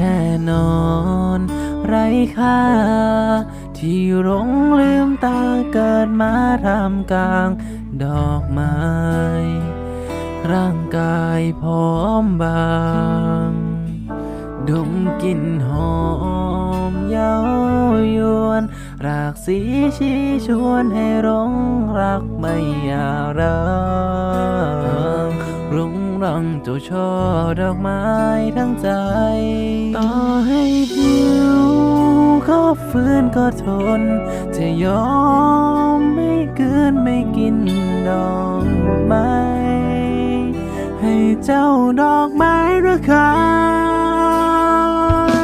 แค่นอน ไร้ค่า ที่หลงลืมตาเกิดมาทำกลาง ดอกไม้ ร่างกายพร้อมบาง ดมกลิ่นหอมเย้ายวน รากสีชี้ชวนให้ร้องรักไม่อยากร้างรุง รังเจ้าช่อดอกไม้ทั้งใจ ต่อให้หิวก็ฟื้นก็ทน จะยอมไม่เกินไม่กินดอกไม้ให้เจ้าดอกไม้ระคา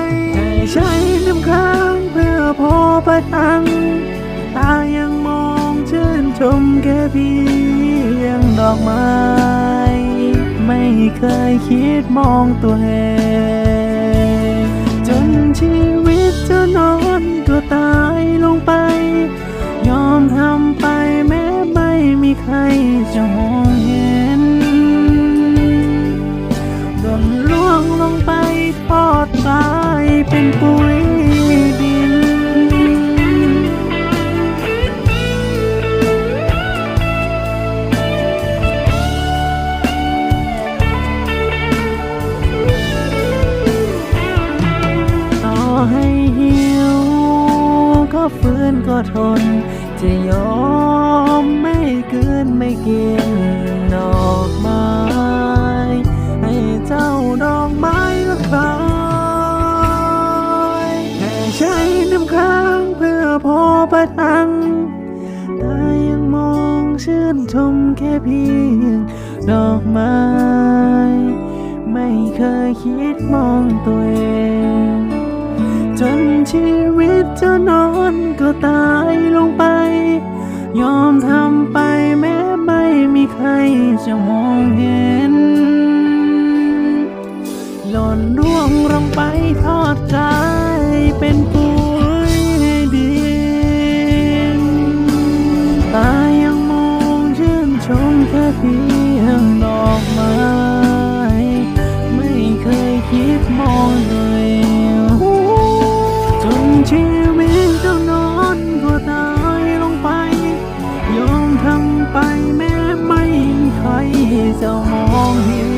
ยให้ใช้น้ำค้างเพื่อพอประทัง ตายังมองชื่นชมแค่เพียงดอกไม้ เคยคิดมองตัวเอง จนชีวิตจะนอนก็ตายลงไป ยอมทำไปแม้ไม่มีใครจะมอง ให้หิว ก็ฟื้นก็ทน จะยอมไม่เกินไม่กินดอกไม้ ให้เจ้าดอกไม้ละคายแค่ใช้น้ำค้างเพื่อพอประทังแต่ยังมองชื่นชมแค่เพียงดอกไม้ ไม่เคยคิดมองตัวเอง ชีวิตจะนอนก็ตายลงไป ยอมทำไปแม้ไม่มีใครจะมองเห็น หล่นรู้ I without more hearing.